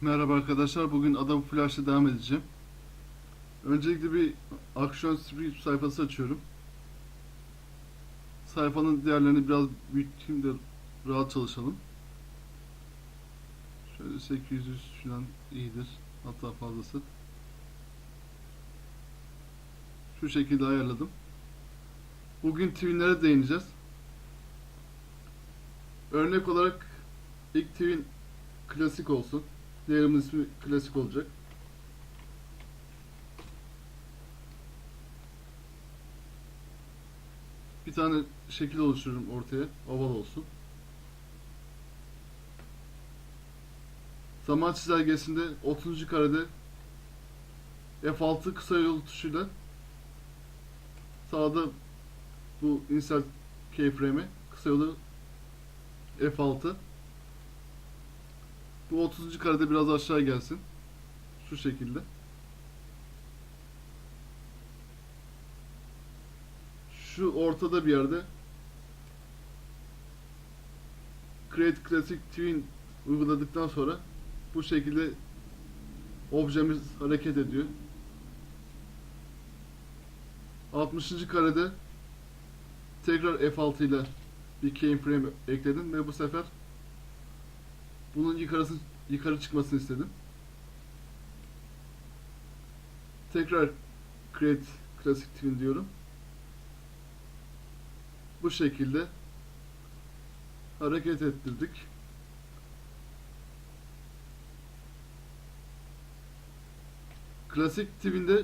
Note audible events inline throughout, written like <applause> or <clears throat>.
Merhaba arkadaşlar. Bugün Adobe Flash'ta devam edeceğim. Öncelikle bir Action Script sayfası açıyorum. Sayfanın değerlerini biraz büyüteyim de rahat çalışalım. Şöyle 800 falan iyidir. Hatta fazlası. Şu şekilde ayarladım. Bugün twinlere değineceğiz. Örnek olarak ilk twin klasik olsun. Diğerimin ismi klasik olacak. Bir tane şekil oluştururum ortaya. Oval olsun. Zaman çizelgesinde 30. karede F6 kısa yol tuşuyla sağda bu insert keyframe'i kısa yolu F6 bu 30. karede biraz aşağı gelsin. Şu şekilde. Şu ortada bir yerde Create Classic Twin uyguladıktan sonra bu şekilde objemiz hareket ediyor. 60. karede tekrar F6 ile bir keyframe ekledim ve bu sefer bunun yukarısı, yukarı çıkmasını istedim. Tekrar create classic twin diyorum. Bu şekilde hareket ettirdik. Klasik twin'de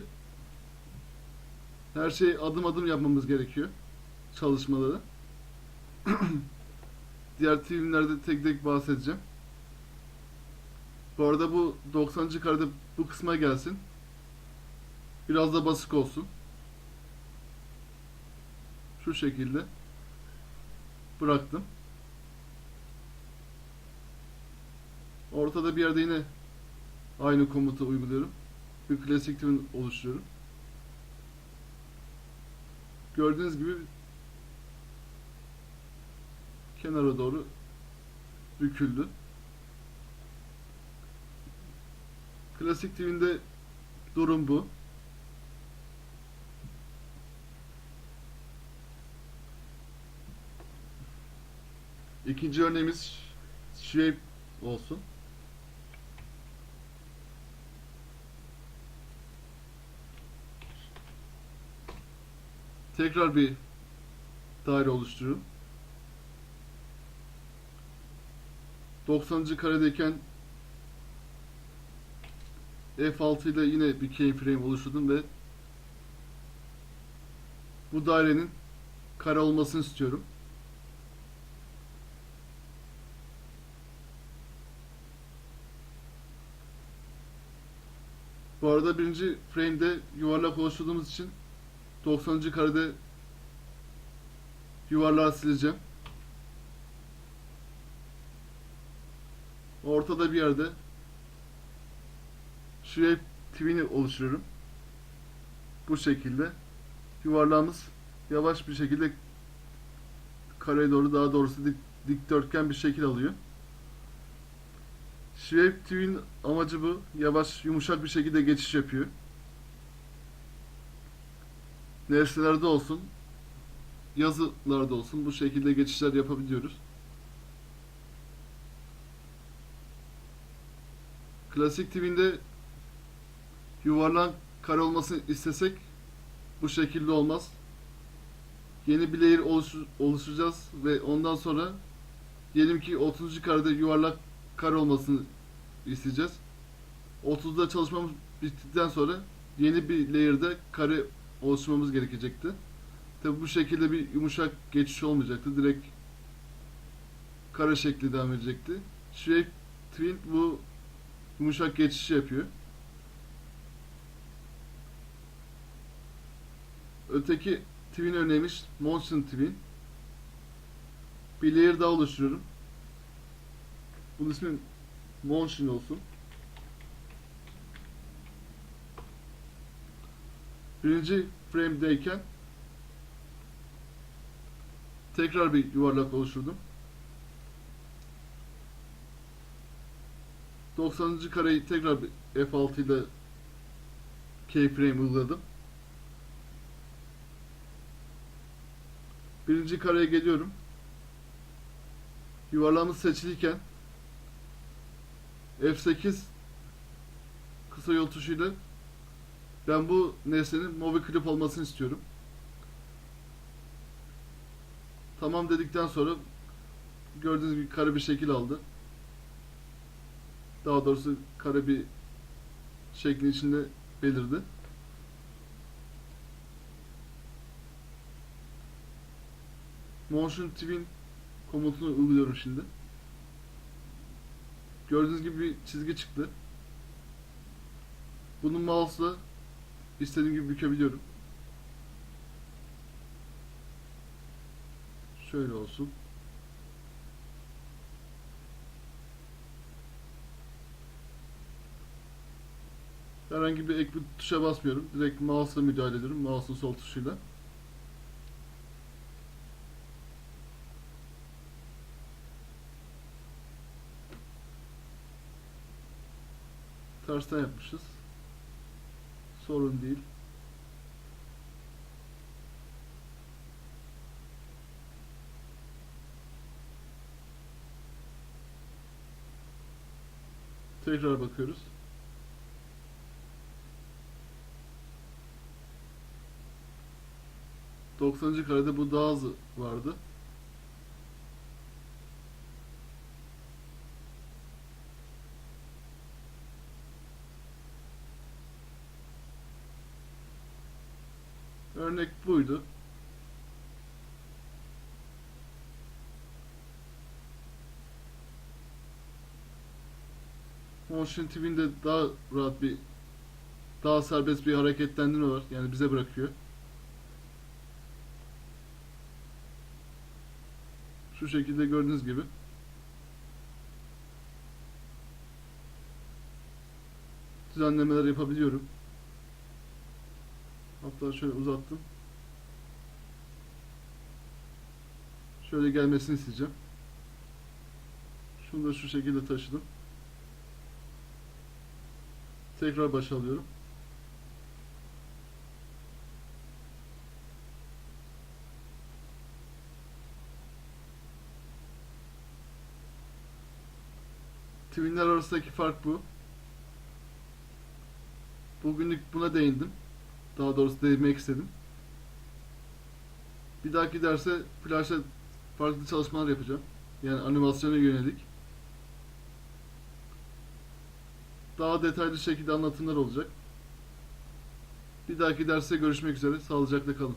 her şeyi adım adım yapmamız gerekiyor. Çalışmaları. <clears throat> Diğer twin'lerde tek tek bahsedeceğim. Bu arada bu 90. karede bu kısma gelsin. Biraz da basık olsun. Şu şekilde bıraktım. Ortada bir yerde yine aynı komutu uyguluyorum. Bir klasik twin oluşturuyorum. Gördüğünüz gibi kenara doğru büküldü. Klasik TV'nde durum bu. İkinci örneğimiz shape olsun. Tekrar bir daire oluşturuyorum. 90. karedeyken F6 ile yine bir keyframe oluşturdum ve bu dairenin kare olmasını istiyorum. Bu arada birinci frame'de yuvarlak oluşturduğumuz için 90. karede yuvarlağı sileceğim. Ortada bir yerde şuraya twin'i oluşturuyorum. Bu şekilde yuvarlağımız yavaş bir şekilde kareye doğru daha doğrusu dik, dikdörtgen bir şekil alıyor. Shape Twin amacı bu. Yavaş, yumuşak bir şekilde geçiş yapıyor. Nesnelerde olsun, yazılarda olsun bu şekilde geçişler yapabiliyoruz. Klasik Twin'de yuvarlak kare olmasını istesek bu şekilde olmaz. Yeni bir layer oluştur oluşturacağız ve ondan sonra diyelim ki 30. karede yuvarlak kare olmasını isteyeceğiz. 30'da çalışmamız bittikten sonra yeni bir layer'da kare oluşturmamız gerekecekti. Tabi bu şekilde bir yumuşak geçiş olmayacaktı. Direkt kare şekli devam edecekti. Shape Twin bu yumuşak geçişi yapıyor. Öteki twin örneğimiz Motion Twin. Bir layer daha oluşturuyorum. Bunun ismi Motion olsun. Birinci frame'deyken tekrar bir yuvarlak oluşturdum. 90. kareyi tekrar bir F6 ile keyframe uyguladım. Birinci kareye geliyorum. Yuvarlağımız seçiliyken F8 kısa yol tuşuyla ben bu nesnenin movie clip olmasını istiyorum. Tamam dedikten sonra gördüğünüz gibi kare bir şekil aldı. Daha doğrusu kare bir şeklin içinde belirdi. Motion Twin komutunu uyguluyorum şimdi. Gördüğünüz gibi bir çizgi çıktı. Bunu mouse'la istediğim gibi bükebiliyorum. Şöyle olsun. Herhangi bir ek bir tuşa basmıyorum. Direkt mouse'la müdahale ediyorum. Mouse'un sol tuşuyla. Tersten yapmışız. Sorun değil. Tekrar bakıyoruz. Doksanıncı karede bu daha az vardı. Örnek buydu. Motion TV'nde daha rahat bir daha serbest bir hareketlendirme var. Yani bize bırakıyor. Şu şekilde gördüğünüz gibi. Düzenlemeler yapabiliyorum. Hatta şöyle uzattım. Şöyle gelmesini isteyeceğim. Şunu da şu şekilde taşıdım. Tekrar başa alıyorum. Twinler arasındaki fark bu. Bugünlük buna değindim. Daha doğrusu değinmek istedim. Bir dahaki derse Flash'ta farklı çalışmalar yapacağım. Yani animasyona yönelik. Daha detaylı şekilde anlatımlar olacak. Bir dahaki derste görüşmek üzere. Sağlıcakla kalın.